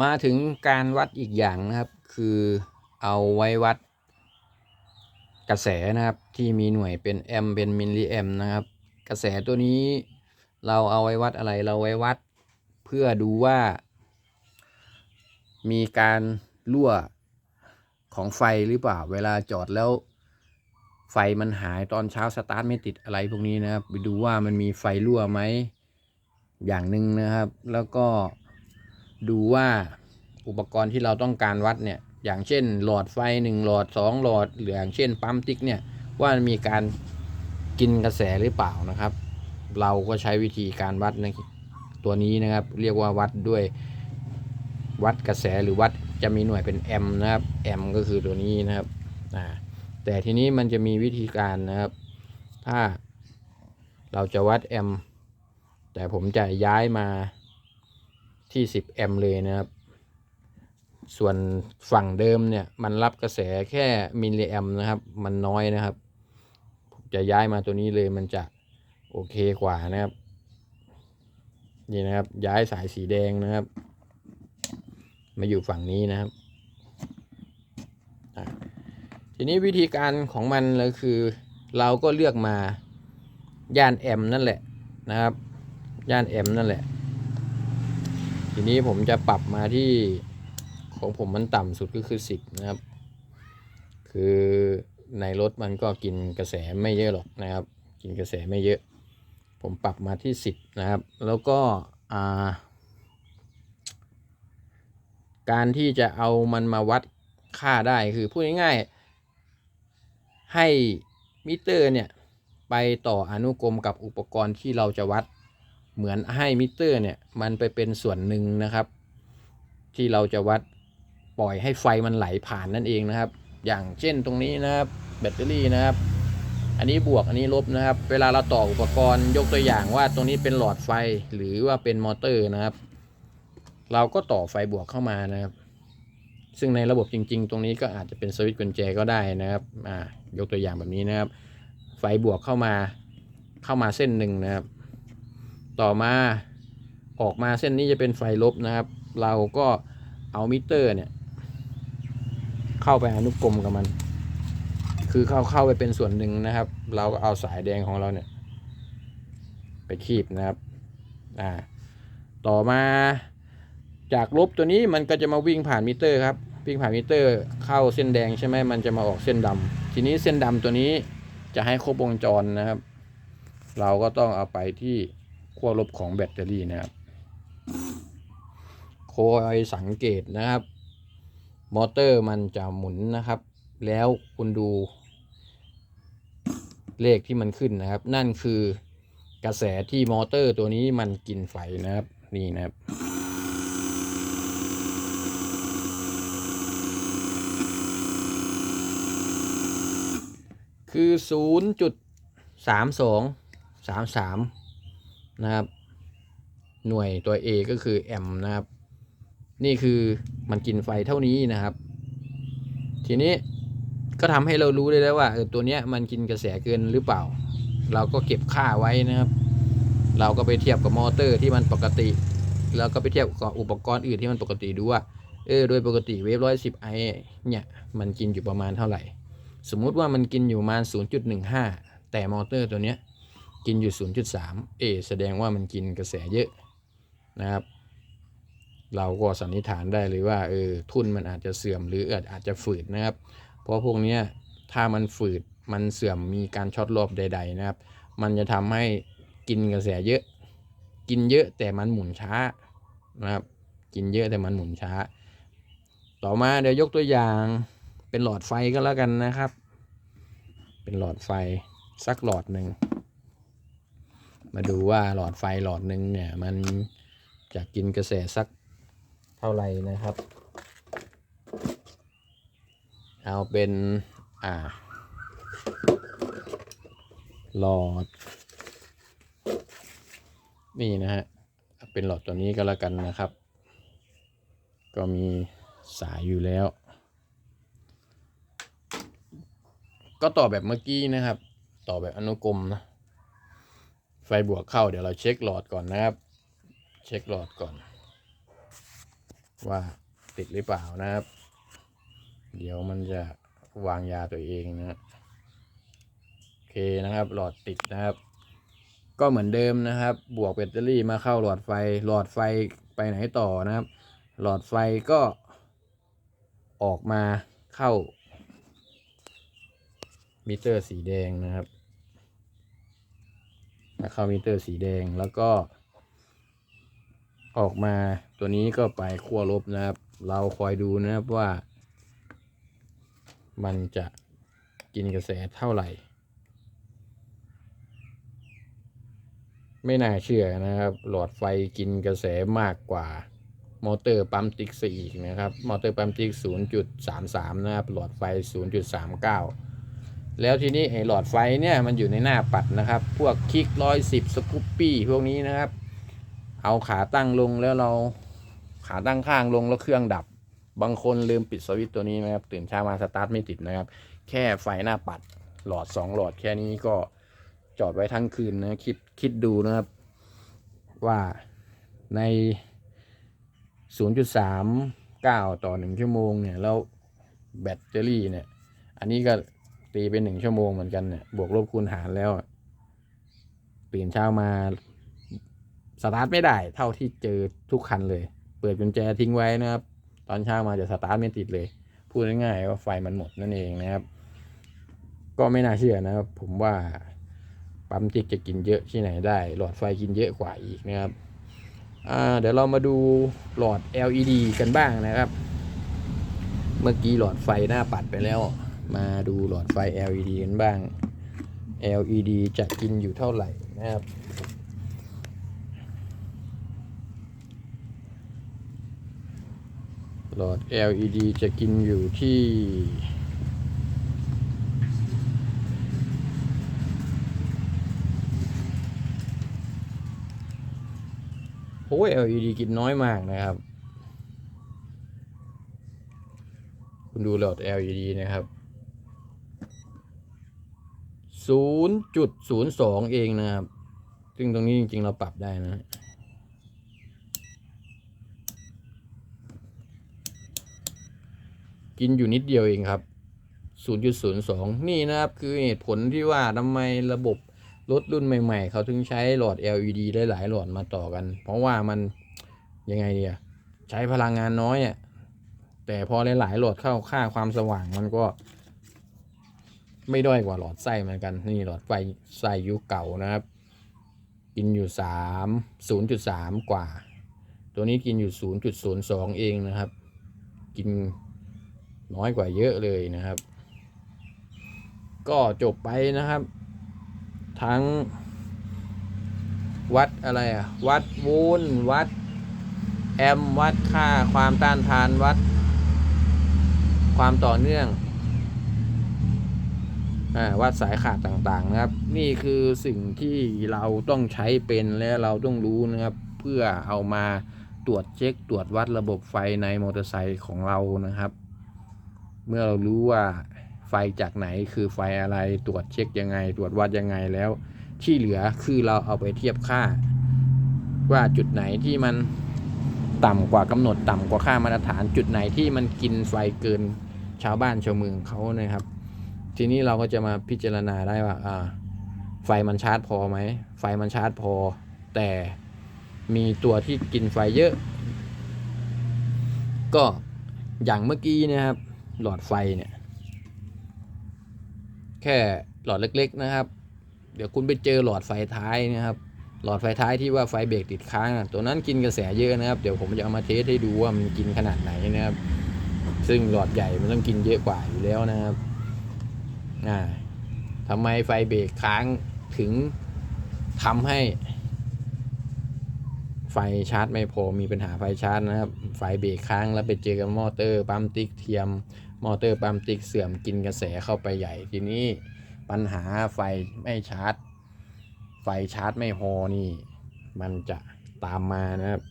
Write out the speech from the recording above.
มาถึงการวัดอีกอย่างนะครับ คือเอาไว้วัดกระแสนะครับที่มีหน่วยเป็นแอมป์เป็นมิลลิแอมนะครับ กระแสตัวนี้เราเอาไว้วัดอะไรเราไว้วัด เพื่อดูว่า มีการรั่วของไฟหรือเปล่า เวลาจอดแล้ว ไฟมันหายตอนเช้าสตาร์ทไม่ติดอะไรพวกนี้นะครับ ไปดูว่ามันมีไฟรั่วไหมอย่างหนึ่งนะครับ แล้วก็ ดูว่าอุปกรณ์ที่เราต้องการวัดเนี่ย อย่างเช่น หลอดไฟหนึ่งหลอดสองหลอด หรืออย่างเช่นปั๊มติ๊กเนี่ย ว่ามีการกินกระแสหรือเปล่านะครับ เราก็ใช้วิธีการวัดในตัวนี้นะครับ เรียกว่าวัดด้วยวัดกระแสหรือวัดจะมีหน่วยเป็นแอมนะครับแอมก็คือตัวนี้นะครับอ่าแต่ทีนี้มันจะมีวิธีการนะครับ ถ้าเราจะวัดแอมแต่ผมจะย้ายมา ที่ 10 แอมป์เลยนะครับ ส่วนฝั่งเดิมเนี่ยมันรับกระแสแค่มิลลิแอมป์นะครับ มันน้อยนะครับ ผมจะย้ายมาตัวนี้เลยมันจะโอเคกว่านะครับ นี่นะครับย้ายสายสีแดงนะครับ มาอยู่ฝั่งนี้นะครับทีนี้วิธีการของมันเลยคือ เราก็เลือกมาย่านแอมนั่นแหละนะครับ ย่านแอมนั่นแหละ ทีนี้ผมจะปรับมาที่ของผมมันต่ำสุดก็คือ 10 นะครับ คือในรถมันก็กินกระแสไม่เยอะหรอกนะครับ กินกระแสไม่เยอะ ผมปรับมาที่ 10 นะครับ แล้วก็าการที่จะเอามันมาวัดค่าได้คือพูดง่ายๆให้มิเตอร์เนี่ยไปต่ออนุกรมกับอุปกรณ์ที่เราจะวัด เหมือนให้มิเตอร์เนี่ยมันไปเป็นส่วนหนึ่งนะครับ ที่เราจะวัดปล่อยให้ไฟมันไหลผ่านนั่นเองนะครับ อย่างเช่นตรงนี้นะครับแบตเตอรี่นะครับ อันนี้บวกอันนี้ลบนะครับ เวลาเราต่ออุปกรณ์ยกตัวอย่างว่าตรงนี้เป็นหลอดไฟหรือว่าเป็นมอเตอร์นะครับ เราก็ต่อไฟบวกเข้ามานะครับ ซึ่งในระบบจริง ๆ ตรงนี้ก็อาจจะเป็นสวิตช์กุญแจก็ได้นะครับอ่ายกตัวอย่างแบบนี้นะครับ ไฟบวกเข้ามาเข้ามาเส้นหนึ่งนะครับ ต่อมาออกมาเส้นนี้จะเป็นไฟลบนะครับ เราก็เอามิเตอร์เนี่ย เข้าไปอนุกรมกับมัน คือเข้าเข้าไปเป็นส่วนหนึ่งนะครับ เราก็เอาสายแดงของเราเนี่ย ไปคีบนะครับอ่าต่อมาจากลบตัวนี้มันก็จะมาวิ่งผ่านมิเตอร์ครับวิ่งผ่านมิเตอร์เข้าเส้นแดงใช่ไหมมันจะมาออกเส้นดำทีนี้เส้นดำตัวนี้จะให้ครบวงจรนะครับ เราก็ต้องเอาไปที่ ขั้วลบของแบตเตอรี่นะครับคอยสังเกตนะครับ มอเตอร์มันจะหมุนนะครับ แล้วคุณดู เลขที่มันขึ้นนะครับ นั่นคือกระแสที่มอเตอร์ตัวนี้มันกินไฟนะครับ นี่นะครับคือ 0.3233 นะครับ หน่วยตัว A ก็คือแอมป์นะครับ นี่คือมันกินไฟเท่านี้นะครับ ทีนี้ก็ทำให้เรารู้ได้แล้วว่าเออตัวเนี้ยมันกินกระแสเกินหรือเปล่า เราก็เก็บค่าไว้นะครับ เราก็ไปเทียบกับมอเตอร์ที่มันปกติ แล้วก็ไปเทียบกับอุปกรณ์อื่นที่มันปกติดูว่าเออโดยปกติเวฟร้อยสิบไอเนี่ยมันกินอยู่ประมาณเท่าไหร่ สมมุติว่ามันกินอยู่ประมาณ 0.15 แต่มอเตอร์ตัวเนี้ย กินอยู่ 0.3 เอ แสดงว่ามันกินกระแสเยอะนะครับ เราก็สันนิษฐานได้เลยว่าเออทุนมันอาจจะเสื่อมหรืออาจจะฝืดนะครับ เพราะพวกนี้ถ้ามันฝืดมันเสื่อมมีการช็อตรอบใด ๆ นะครับ มันจะทำให้กินกระแสเยอะ กินเยอะแต่มันหมุนช้านะครับ กินเยอะแต่มันหมุนช้า ต่อมาเดี๋ยวยกตัวอย่างเป็นหลอดไฟก็แล้วกันนะครับ เป็นหลอดไฟสักหลอดหนึ่ง มาดูว่าหลอดไฟหลอดหนึ่งเนี่ย มันจะกินกระแสสักเท่าไหร่นะครับ เอาเป็นอ่า หลอด นี่นะฮะ เป็นหลอดตัวนี้ก็แล้วกันนะครับ ก็มีสายอยู่แล้ว ก็ต่อแบบเมื่อกี้นะครับ ต่อแบบอนุกรมนะ ฟบวกเข้าเดี๋ยวเราเช็คหลอดก่อนนะครับ เช็คหลอดก่อน ว่าติดหรือเปล่านะครับ เดี๋ยวมันจะวางยาตัวเองนะโอเคนะครับ หลอดติดนะครับ ก็เหมือนเดิมนะครับ บวกแบตเตอรี่มาเข้าหลอดไฟ หลอดไฟไปไหนต่อนะครับ หลอดไฟก็ออกมาเข้ามิเตอร์สีแดงนะครับ เข้ามิเตอร์สีแดงแล้วก็ ออกมาตัวนี้ก็ไปขั้วลบนะครับ เราคอยดูนะครับว่า มันจะกินกระแสเท่าไหร่ ไม่น่าเชื่อนะครับ หลอดไฟกินกระแสมากกว่ามอเตอร์ปั๊มติ๊กซะอีกนะครับ มอเตอร์ปั๊มติ๊ก 0.33 นะครับ หลอดไฟ 0.39 แล้วทีนี้ไอ้หลอดไฟเนี่ยมันอยู่ในหน้าปัดนะครับ พวกคลิกร้อยสิบสกูปปี้พวกนี้นะครับ เอาขาตั้งลงแล้วเราขาตั้งข้างลงแล้วเครื่องดับ บางคนลืมปิดสวิตช์ตัวนี้นะครับ ตื่นเช้ามาสตาร์ทไม่ติดนะครับ แค่ไฟหน้าปัดหลอดสองหลอดแค่นี้ก็จอดไว้ทั้งคืนนะคิดคิดดูนะครับ ว่าใน 0.39 ต่อ 1 ชั่วโมงเนี่ย แล้วแบตเตอรี่เนี่ย อันนี้ก็ ตีเป็น1ชั่วโมงเหมือนกันเนี่ยบวกลบคูณหารแล้วตื่นเช้ามาสตาร์ทไม่ได้เท่าที่เจอทุกคันเลย เปิดกุญแจทิ้งไว้นะครับ ตอนเช้ามาจะสตาร์ทไม่ติดเลย พูดง่ายๆว่าไฟมันหมดนั่นเองนะครับ ก็ไม่น่าเชื่อนะครับ ผมว่าปั๊มติ๊กจะกินเยอะที่ไหนได้ หลอดไฟกินเยอะกว่าอีกนะครับเดี๋ยวเรามาดูหลอด LED กันบ้างนะครับ เมื่อกี้หลอดไฟหน้าปัดไปแล้ว มาดูหลอดไฟ LED กันบ้าง LED จะกินอยู่เท่าไหร่นะครับ หลอด LED จะกินอยู่ที่โอ้ย LED กินน้อยมากนะครับ คุณดูหลอด LED นะครับ 0.02 เองนะครับ ซึ่งตรงนี้จริง ๆ เราปรับได้นะกินอยู่นิดเดียวเองครับ 0.02 นี่นะครับคือเหตุผลที่ว่าทำไมระบบรถรุ่นใหม่ ๆ เขาถึงใช้หลอด LED ได้หลายหลอดมาต่อกัน เพราะว่ามันยังไงเดียใช้พลังงานน้อยอะแต่พอหลายๆหลอดเข้าค่าความสว่างมันก็ ไม่ด้อยกว่าหลอดไส้เหมือนกัน นี่หลอดไฟไส้ยุคเก่านะครับ กินอยู่สามศูนย์จุดสามกว่า ตัวนี้กินอยู่ศูนย์จุดศูนย์สองเองนะครับ กินน้อยกว่าเยอะเลยนะครับ ก็จบไปนะครับ ทั้ง วัดอะไรอะวัดวลต์วัดแอมวัดค่าความต้านทานวัด ความต่อเนื่อง วัดสายขาดต่างๆนะครับ นี่คือสิ่งที่เราต้องใช้เป็นและเราต้องรู้นะครับ เพื่อเอามาตรวจเช็คตรวจวัดระบบไฟในมอเตอร์ไซค์ของเรานะครับ เมื่อเรารู้ว่าไฟจากไหนคือไฟอะไรตรวจเช็คยังไง ตรวจวัดยังไงแล้ว ที่เหลือคือเราเอาไปเทียบค่า ว่าจุดไหนที่มันต่ำกว่ากำหนดต่ำกว่าค่ามาตรฐาน จุดไหนที่มันกินไฟเกินชาวบ้านชาวเมืองเขานะครับ ทีนี้เราก็จะมาพิจารณาได้ว่าอ่า ไฟมันชาร์จพอไหม ไฟมันชาร์จพอ แต่มีตัวที่กินไฟเยอะ ก็อย่างเมื่อกี้นะครับ หลอดไฟเนี่ย แค่หลอดเล็ก ๆ นะครับ เดี๋ยวคุณไปเจอหลอดไฟท้ายนะครับ หลอดไฟท้ายที่ว่าไฟเบรกติดค้างอะตัวนั้นกินกระแสเยอะนะครับ เดี๋ยวผมจะเอามาเทสให้ดูว่ามันกินขนาดไหนนะครับ ซึ่งหลอดใหญ่มันต้องกินเยอะกว่าอยู่แล้วนะครับ อ่าทำไมไฟเบรกค้างถึงทำให้ ไฟชาร์จไม่พอมีปัญหาไฟชาร์จนะครับ ไฟเบรกค้างแล้วไปเจอกับมอเตอร์ปั๊มติ๊กเทียม มอเตอร์ปั๊มติ๊กเสื่อมกินกระแสเข้าไปใหญ่ทีนี้ปัญหาไฟไม่ชาร์จ ไฟชาร์จไม่พอนี่ มันจะตามมานะครับ